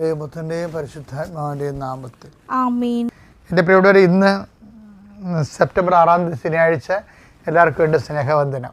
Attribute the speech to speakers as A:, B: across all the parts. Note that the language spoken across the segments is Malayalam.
A: പുത്രന്റെയും പരിശുദ്ധാത്മാവിന്റെയും നാമത്തിൽ.
B: ആമീൻ.
A: എന്റെ പ്രിയപ്പെട്ടവരെ ഇന്ന് സെപ്റ്റംബർ ആറാം തീയതി ശനിയാഴ്ച എല്ലാവർക്കും വേണ്ടി സ്നേഹവന്ദനം.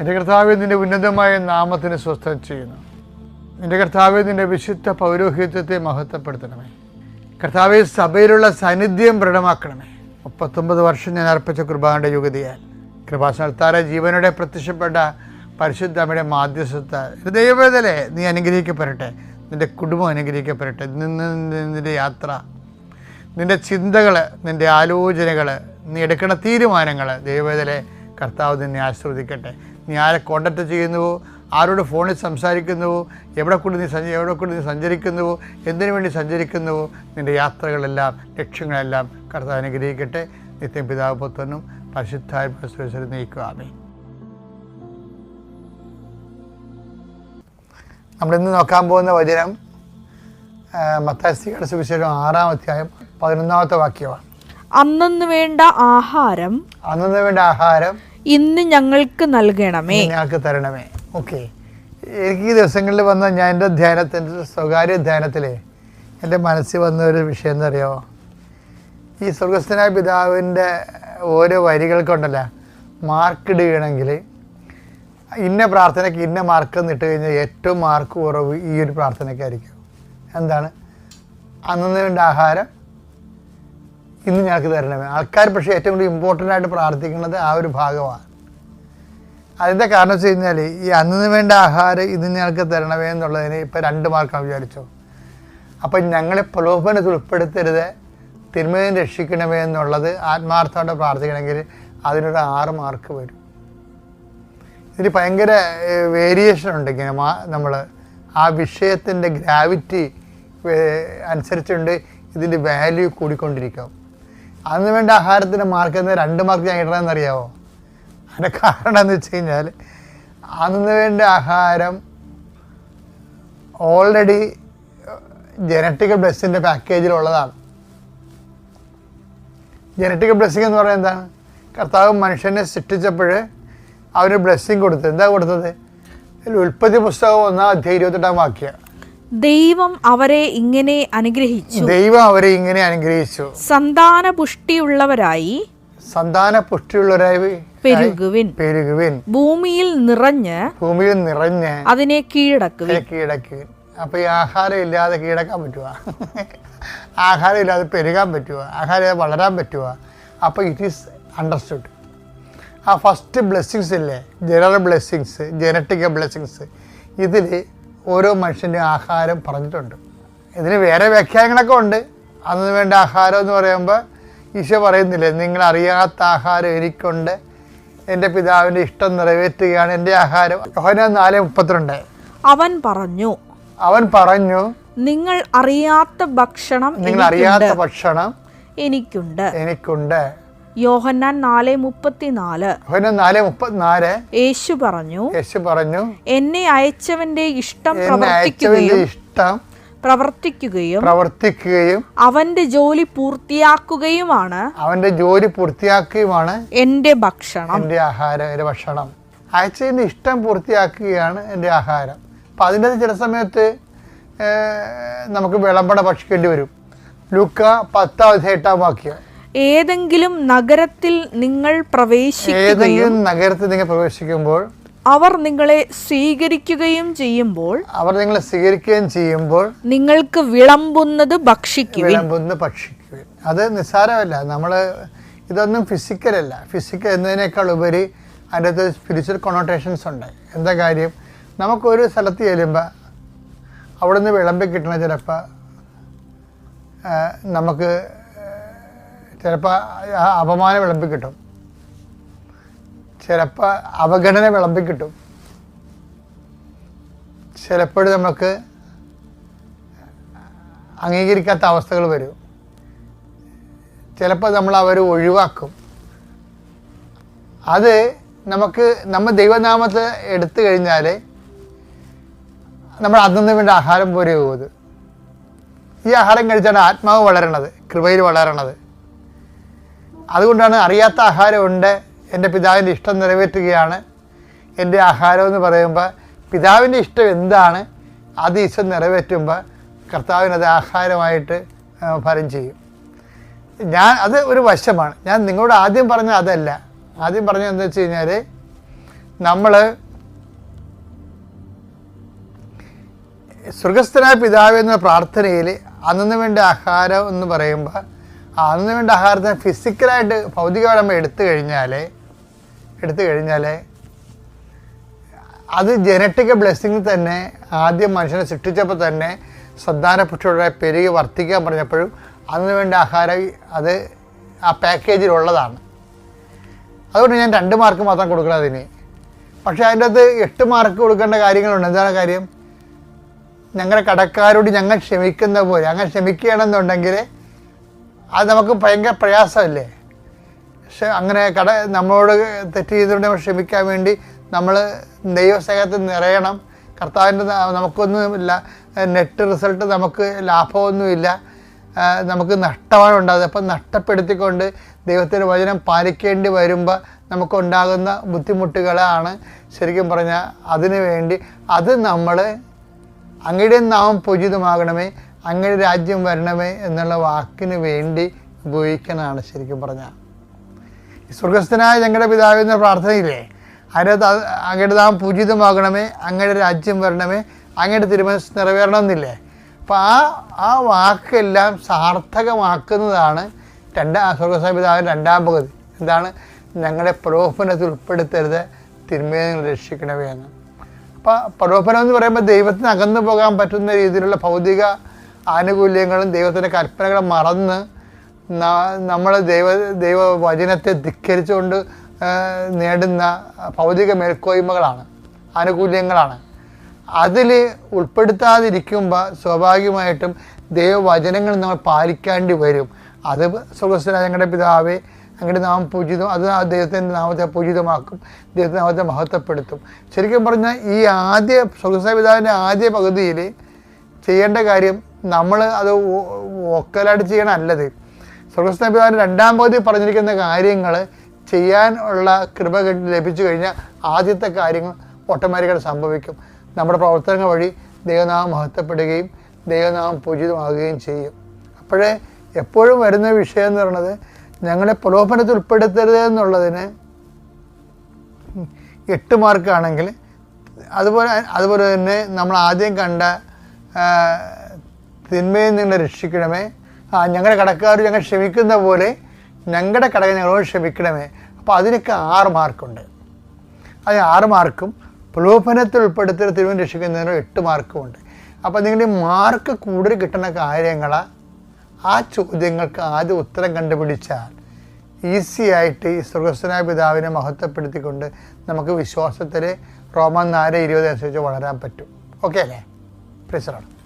A: എന്റെ കർത്താവ് നിന്റെ ഉന്നതമായ നാമത്തിന് സ്വസ്ഥം ചെയ്യുന്നു. എന്റെ കർത്താവ് നിന്റെ വിശുദ്ധ പൗരോഹിത്യത്തെ മഹത്വപ്പെടുത്തണമേ. കർത്താവെ സഭയിലുള്ള സാന്നിധ്യം ദൃഢമാക്കണമേ മുപ്പത്തൊമ്പത് വർഷം ഞാൻ അർപ്പിച്ച കുർബാനയുടെ യുഗതിയാൽ കൃപാസനത്താറെ ജീവനോടെ പ്രത്യക്ഷപ്പെട്ട പരിശുദ്ധ അമ്മയുടെ മാധ്യസ്ഥത്ത ദൈവവേദലെ നീ അനുഗ്രഹിക്കപ്പെടട്ടെ. നിന്റെ കുടുംബം അനുഗ്രഹിക്കപ്പെടട്ടെ. നിന്ന് നിന്റെ യാത്ര നിന്റെ ചിന്തകൾ നിന്റെ ആലോചനകൾ നീ എടുക്കുന്ന തീരുമാനങ്ങൾ ദൈവവേദലെ കർത്താവ് നിന്നെ ആശ്രവദിക്കട്ടെ. നീ ആരെ കോണ്ടാക്ട് ചെയ്യുന്നുവോ? ആരോട് ഫോണിൽ സംസാരിക്കുന്നുവോ? എവിടെ കൂടി നീ സഞ്ച എവിടെ കൂടി നീ സഞ്ചരിക്കുന്നുവോ? എന്തിനു വേണ്ടി സഞ്ചരിക്കുന്നുവോ? നിന്റെ യാത്രകളെല്ലാം ലക്ഷ്യങ്ങളെല്ലാം കർത്താവ് അനുഗ്രഹിക്കട്ടെ. നിത്യം പിതാവ് പുത്രനും പരിശുദ്ധായ പരിസ്ഥിതി നയിക്കുവാമേ നമ്മളിന്ന് നോക്കാൻ പോകുന്ന വചനം മത്താസ്തികളുടെ സുവിശേഷം ആറാം അധ്യായം പതിനൊന്നാമത്തെ വാക്യമാണ്.
B: അന്നു വേണ്ട ആഹാരം
A: അന്നു വേണ്ട ആഹാരം
B: ഇന്ന് ഞങ്ങൾക്ക് നൽകണമേ.
A: ഞങ്ങൾക്ക് തരണമേ. ഓക്കെ. എനിക്ക് ഈ ദിവസങ്ങളിൽ വന്ന ഞാൻ എന്റെ ധ്യാനത്തിന്റെ സ്വകാര്യ ധ്യാനത്തിൽ എന്റെ മനസ്സിൽ വന്ന ഒരു വിഷയം എന്താ അറിയാമോ ഈ സ്വർഗസ്ഥനായ പിതാവിന്റെ ഓരോ വരികൾക്കുണ്ടല്ല മാർക്ക് ഇടുകയാണെങ്കിൽ ഇന്ന പ്രാർത്ഥനയ്ക്ക് ഇന്ന മാർക്ക് എന്ന് ഇട്ട് കഴിഞ്ഞാൽ ഏറ്റവും മാർക്ക് കുറവ് ഈ ഒരു പ്രാർത്ഥനയ്ക്കായിരിക്കും. എന്താണ്? അന്നു വേണ്ട ആഹാരം ഇന്ന് ഞങ്ങൾക്ക് തരണമേ. ആൾക്കാർ പക്ഷേ ഏറ്റവും കൂടുതൽ ഇമ്പോർട്ടന്റ് ആയിട്ട് പ്രാർത്ഥിക്കുന്നത് ആ ഒരു ഭാഗമാണ്. അതിന്റെ കാരണം വെച്ച് കഴിഞ്ഞാൽ ഈ അന്നിന് വേണ്ട ആഹാരം ഇന്ന് ഞങ്ങൾക്ക് തരണമേ എന്നുള്ളതിന് ഇപ്പം രണ്ട് മാർക്കാണ് വിചാരിച്ചു അപ്പം ഞങ്ങളെ പ്രലോഭനത്തിൽ ഉൾപ്പെടുത്തരുത് തിന്മയും രക്ഷിക്കണമേ എന്നുള്ളത് ആത്മാർത്ഥമായിട്ട് പ്രാർത്ഥിക്കണമെങ്കിൽ അതിനൊരു ആറ് മാർക്ക് വരും. ഇതിന് ഭയങ്കര വേരിയേഷൻ ഉണ്ട് ഇങ്ങനെ നമ്മൾ ആ വിഷയത്തിന്റെ ഗ്രാവിറ്റി അനുസരിച്ചുകൊണ്ട് ഇതിന്റെ വാല്യൂ കൂടിക്കൊണ്ടിരിക്കും. അന്ന് വേണ്ട ആഹാരത്തിന്റെ മാർക്ക് എന്ന് രണ്ട് മാർക്ക് ഞാൻ ഇടണമെന്ന് അറിയാമോ അതിന്റെ കാരണം എന്ന് വെച്ച് കഴിഞ്ഞാൽ അന്ന് വേണ്ട ആഹാരം ഓൾറെഡി ജനറ്റിക് ബ്ലെസ്സിന്റെ പാക്കേജിലുള്ളതാണ് ജനറ്റിക് ബ്ലെസ്സിങ് എന്ന് പറയുന്നത് എന്താണ്? കർത്താവ് മനുഷ്യനെ സൃഷ്ടിച്ചപ്പോൾ അവന് ബ്ലെസ്സിങ് കൊടുത്തത്. എന്താ കൊടുത്തത്? ഉൽപ്പത്തി പുസ്തകം ഒന്നാം അധ്യായം ഇരുപത്തെട്ടാം വാക്യം.
B: ദൈവം അവരെ ഇങ്ങനെ അനുഗ്രഹിച്ചു.
A: ദൈവം അവരെ ഇങ്ങനെ അനുഗ്രഹിച്ചു.
B: സന്താന പുഷ്ടിയുള്ളവരായി
A: സന്താന പുഷ്ടിയുള്ളവരായി
B: പെരുകുവിൻ.
A: പെരുകുവിൻ.
B: ഭൂമിയിൽ നിറഞ്ഞ്
A: ഭൂമിയിൽ നിറഞ്ഞ്
B: അതിനെ കീഴടക്കുവിൻ.
A: കീഴടക്കുവിൻ. അപ്പോൾ ഈ ആഹാരം ഇല്ലാതെ കീഴടക്കാൻ പറ്റുക ആഹാരം ഇല്ലാതെ പെരുകാൻ പറ്റുക ആഹാരം ഇല്ലാതെ വളരാൻ പറ്റുക അപ്പോൾ ഇറ്റ് ഈസ് അണ്ടർസ്റ്റുഡ് ആ ഫസ്റ്റ് ബ്ലെസ്സിങ്സ് ഇല്ലേ? ജനറൽ ബ്ലെസ്സിങ്സ് ജനറ്റിക്കൽ ബ്ലെസ്സിങ്സ് ഇതിൽ ഓരോ മനുഷ്യന്റെ ആഹാരം പറഞ്ഞിട്ടുണ്ട്. ഇതിന് വേറെ വ്യാഖ്യാനങ്ങളൊക്കെ ഉണ്ട്. അതിന് വേണ്ട ആഹാരം എന്ന് പറയുമ്പോൾ ഈശോ പറയുന്നില്ലേ നിങ്ങൾ അറിയാത്ത ആഹാരം എനിക്കുണ്ട്. എന്റെ പിതാവിന്റെ ഇഷ്ടം നിറവേറ്റുകയാണ് എന്റെ ആഹാരം. യോഹന നാല് മുപ്പത്തിരണ്ട്.
B: അവൻ പറഞ്ഞു
A: അവൻ പറഞ്ഞു
B: നിങ്ങൾ അറിയാത്ത ഭക്ഷണം
A: നിങ്ങൾ അറിയാത്ത ഭക്ഷണം
B: എനിക്കുണ്ട്.
A: എനിക്കുണ്ട്.
B: യോഹന്നാൻ നാല് മുപ്പത്തിനാല്.
A: നാല് മുപ്പത്തിനാല്.
B: യേശു പറഞ്ഞു
A: യേശു പറഞ്ഞു
B: എന്നെ അയച്ചവന്റെ ഇഷ്ടം പ്രവർത്തിക്കുകയും
A: ഇഷ്ടം
B: പ്രവർത്തിക്കുകയും
A: പ്രവർത്തിക്കുകയും
B: അവന്റെ ജോലി പൂർത്തിയാക്കുകയുമാണ്.
A: അവന്റെ ജോലി പൂർത്തിയാക്കുകയുമാണ്
B: എന്റെ ഭക്ഷണം.
A: എന്റെ ആഹാരം എന്റെ ഭക്ഷണം. അയച്ചതിന്റെ ഇഷ്ടം പൂർത്തിയാക്കുകയാണ് എന്റെ ആഹാരം. അപ്പം അതിന്റെ ചില സമയത്ത് നമുക്ക് വിളമ്പട ഭക്ഷിക്കേണ്ടി വരും. ലുക്ക പത്താം അധ്യായം എട്ടാം വാക്യം.
B: ഏതെങ്കിലും നഗരത്തിൽ നിങ്ങൾ പ്രവേശിക്കുകയും
A: നഗരത്തിൽ നിങ്ങൾ പ്രവേശിക്കുമ്പോൾ
B: അവർ നിങ്ങളെ സ്വീകരിക്കുകയും ചെയ്യുമ്പോൾ
A: അവർ നിങ്ങളെ സ്വീകരിക്കുകയും ചെയ്യുമ്പോൾ
B: നിങ്ങൾക്ക് വിളമ്പുന്നത് ഭക്ഷിക്കുവിൻ.
A: വിളമ്പുന്ന ഭക്ഷിക്കുവിൻ. അത് നിസ്സാരമല്ല. നമ്മൾ ഇതൊന്നും ഫിസിക്കൽ അല്ല. ഫിസിക്കൽ എന്നതിനേക്കാൾ ഉപരി അതിന്റെ അകത്ത് സ്പിരിച്വൽ കൊണോട്ടേഷൻസ് ഉണ്ട്. എന്താ കാര്യം? നമുക്കൊരു സ്ഥലത്ത് ചെല്ലുമ്പോൾ അവിടെ നിന്ന് വിളമ്പി കിട്ടണ ചിലപ്പോൾ നമുക്ക് ചിലപ്പോൾ അപമാനം വിളമ്പി കിട്ടും. ചിലപ്പോൾ അവഗണന വിളമ്പി കിട്ടും. ചിലപ്പോൾ നമുക്ക് അംഗീകരിക്കാത്ത അവസ്ഥകൾ വരും. ചിലപ്പോൾ നമ്മൾ അവർ ഒഴിവാക്കും. അത് നമുക്ക് നമ്മൾ ദൈവനാമത്തെ എടുത്തു കഴിഞ്ഞാൽ നമ്മൾ അന്നു വേണ്ട ആഹാരം പോലെ പോകുന്നത് ഈ ആഹാരം കഴിച്ചാണ് ആത്മാവ് വളരണത് കൃപയിൽ വളരണത്. അതുകൊണ്ടാണ് അറിയാത്ത ആഹാരമുണ്ട് എന്റെ പിതാവിന്റെ ഇഷ്ടം നിറവേറ്റുകയാണ്. എന്റെ ആഹാരം എന്ന് പറയുമ്പോൾ പിതാവിന്റെ ഇഷ്ടം എന്താണ്? അത് ഈശ്വരൻ നിറവേറ്റുമ്പോൾ കർത്താവിനത് ആഹാരമായിട്ട് ഫലം ചെയ്യും. ഞാൻ അത് ഒരു വശമാണ്. ഞാൻ നിങ്ങളോട് ആദ്യം പറഞ്ഞത് അതല്ല. ആദ്യം പറഞ്ഞത് എന്താ വെച്ച് കഴിഞ്ഞാൽ നമ്മൾ സ്വർഗസ്ഥനായ പിതാവ് എന്ന പ്രാർത്ഥനയിൽ അന്നു വേണ്ട ആഹാരം എന്ന് പറയുമ്പോൾ ആ അന്നു വേണ്ട ആഹാരത്തിന് ഫിസിക്കലായിട്ട് ഭൗതികമായി നമ്മൾ എടുത്തു കഴിഞ്ഞാൽ എടുത്തു കഴിഞ്ഞാൽ അത് ജനറ്റിക് ബ്ലെസ്സിങ് തന്നെ ആദ്യം മനുഷ്യനെ സൃഷ്ടിച്ചപ്പോൾ തന്നെ സന്താനപുഷ്ടിയുടെ പെരുകി വർദ്ധിക്കാൻ പറഞ്ഞപ്പോഴും അതിന് വേണ്ട ആഹാരം അത് ആ പാക്കേജിലുള്ളതാണ് അതുകൊണ്ട് ഞാൻ രണ്ട് മാർക്ക് മാത്രം കൊടുക്കണം അതിന്. പക്ഷേ അതിന്റെ അകത്ത് എട്ട് മാർക്ക് കൊടുക്കേണ്ട കാര്യങ്ങളുണ്ട്. എന്താണ് കാര്യം? ഞങ്ങളുടെ കടക്കാരോട് ഞങ്ങൾ ക്ഷമിക്കുന്ന പോലെ അങ്ങനെ ക്ഷമിക്കുകയാണെന്നുണ്ടെങ്കിൽ അത് നമുക്ക് ഭയങ്കര പ്രയാസമല്ലേ? പക്ഷെ അങ്ങനെ കട നമ്മളോട് തെറ്റ് ചെയ്തുകൊണ്ട് നമ്മൾ ക്ഷമിക്കാൻ വേണ്ടി നമ്മൾ ദൈവസ്നേഹത്തിൽ നിറയണം. കർത്താവിന്റെ നമുക്കൊന്നുമില്ല. നെറ്റ് റിസൾട്ട് നമുക്ക് ലാഭമൊന്നുമില്ല. നമുക്ക് നഷ്ടമാണ് ഉണ്ടാകുന്നത് അപ്പം നഷ്ടപ്പെടുത്തിക്കൊണ്ട് ദൈവത്തിന്റെ വചനം പാലിക്കേണ്ടി വരുമ്പോൾ നമുക്കുണ്ടാകുന്ന ബുദ്ധിമുട്ടുകളാണ് ശരിക്കും പറഞ്ഞാൽ അതിനു വേണ്ടി. അത് നമ്മൾ അങ്ങയുടെ നാമം പൂജിതമാകണമേ. അങ്ങയുടെ രാജ്യം വരണമേ എന്നുള്ള വാക്കിന് വേണ്ടി ഉപയോഗിക്കണതാണ് ശരിക്കും പറഞ്ഞാൽ സ്വർഗസ്ഥനായ ഞങ്ങളുടെ പിതാവ് എന്ന പ്രാർത്ഥനയില്ലേ? അതിനകത്ത് അത് അങ്ങയുടെ നാം പൂജിതമാകണമേ അങ്ങയുടെ രാജ്യം വരണമേ അങ്ങയുടെ തിരുമനസ് നിറവേറണം എന്നില്ലേ അപ്പം ആ ആ വാക്കെല്ലാം സാർത്ഥകമാക്കുന്നതാണ് രണ്ടാം സ്വർഗസ്ഥ പിതാവിന്റെ രണ്ടാം പകുതി. എന്താണ്? ഞങ്ങളെ പ്രലോഭനത്തിൽ ഉൾപ്പെടുത്തരുത് തിന്മയെ രക്ഷിക്കണമേ എന്ന്. അപ്പോൾ പ്രലോഭനം എന്ന് പറയുമ്പോൾ ദൈവത്തിന് അകന്നു പോകാൻ പറ്റുന്ന രീതിയിലുള്ള ഭൗതിക ആനുകൂല്യങ്ങളും ദൈവത്തിന്റെ കൽപ്പനകളും മറന്ന് നമ്മൾ ദൈവ ദൈവവചനത്തെ ധിക്കരിച്ചുകൊണ്ട് നേടുന്ന ഭൗതിക മേൽക്കോയ്മകളാണ് ആനുകൂല്യങ്ങളാണ്. അതിൽ ഉൾപ്പെടുത്താതിരിക്കുമ്പോൾ സ്വാഭാവികമായിട്ടും ദൈവവചനങ്ങൾ നമ്മൾ പാലിക്കേണ്ടി വരും. അത് സ്വർഗസ്ഥനായ ഞങ്ങളുടെ പിതാവേ അങ്ങയുടെ നാമം പൂജിതം അത് ദൈവത്തിന്റെ നാമത്തെ പൂജിതമാക്കും ദൈവത്തിന്റെ നാമത്തെ മഹത്വപ്പെടുത്തും. ശരിക്കും പറഞ്ഞാൽ ഈ ആദ്യ സ്വർഗസ്ഥ പിതാവിന്റെ ആദ്യ പകുതിയിൽ ചെയ്യേണ്ട കാര്യം നമ്മൾ അത് ഒക്കലായിട്ട് ചെയ്യണമല്ലത് സ്വർഗസ്ഥ പിതാവിന്റെ രണ്ടാം പകുതി പറഞ്ഞിരിക്കുന്ന കാര്യങ്ങൾ ചെയ്യാൻ ഉള്ള കൃപ ലഭിച്ചു കഴിഞ്ഞാൽ ആദ്യത്തെ കാര്യങ്ങൾ ഓട്ടോമാറ്റിക്കായിട്ട് സംഭവിക്കും. നമ്മുടെ പ്രവർത്തനങ്ങൾ വഴി ദൈവനാമം മഹത്വപ്പെടുകയും ദൈവനാമം പൂജിതമാകുകയും ചെയ്യും. അപ്പോഴേ എപ്പോഴും വരുന്ന വിഷയം എന്ന് പറയുന്നത് ഞങ്ങളെ പ്രലോഭനത്തിൽ ഉൾപ്പെടുത്തരുത് എന്നുള്ളതിന് എട്ട് മാർക്കാണെങ്കിൽ അതുപോലെ അതുപോലെ തന്നെ നമ്മൾ ആദ്യം കണ്ട തിന്മയിൽ നിന്ന് രക്ഷിക്കണമേ. ആ ഞങ്ങളുടെ കടക്കാർ ഞങ്ങൾ ക്ഷമിക്കുന്ന പോലെ ഞങ്ങളുടെ കടകൾ ഞങ്ങളോട് ക്ഷമിക്കണമേ. അപ്പോൾ അതിനൊക്കെ ആറ് മാർക്കുണ്ട്. അത് ആറ് മാർക്കും പ്രലോഭനത്തിൽ ഉൾപ്പെടുത്തി തിരുവൻ രക്ഷിക്കുന്നതിന് എട്ട് മാർക്കും ഉണ്ട് അപ്പോൾ നിങ്ങൾ മാർക്ക് കൂടുതൽ കിട്ടുന്ന കാര്യങ്ങൾ ആ ചോദ്യങ്ങൾക്ക് ആദ്യം ഉത്തരം കണ്ടുപിടിച്ചാൽ ഈസി ആയിട്ട് ഈ സുഹൃസ്തനായ പിതാവിനെ മഹത്വപ്പെടുത്തിക്കൊണ്ട് നമുക്ക് വിശ്വാസത്തിൽ റോമൻ നാല് ഇരുപത് അനുസരിച്ച് വളരാൻ പറ്റും. ഓക്കെ അല്ലേ? பிரேசலாடும்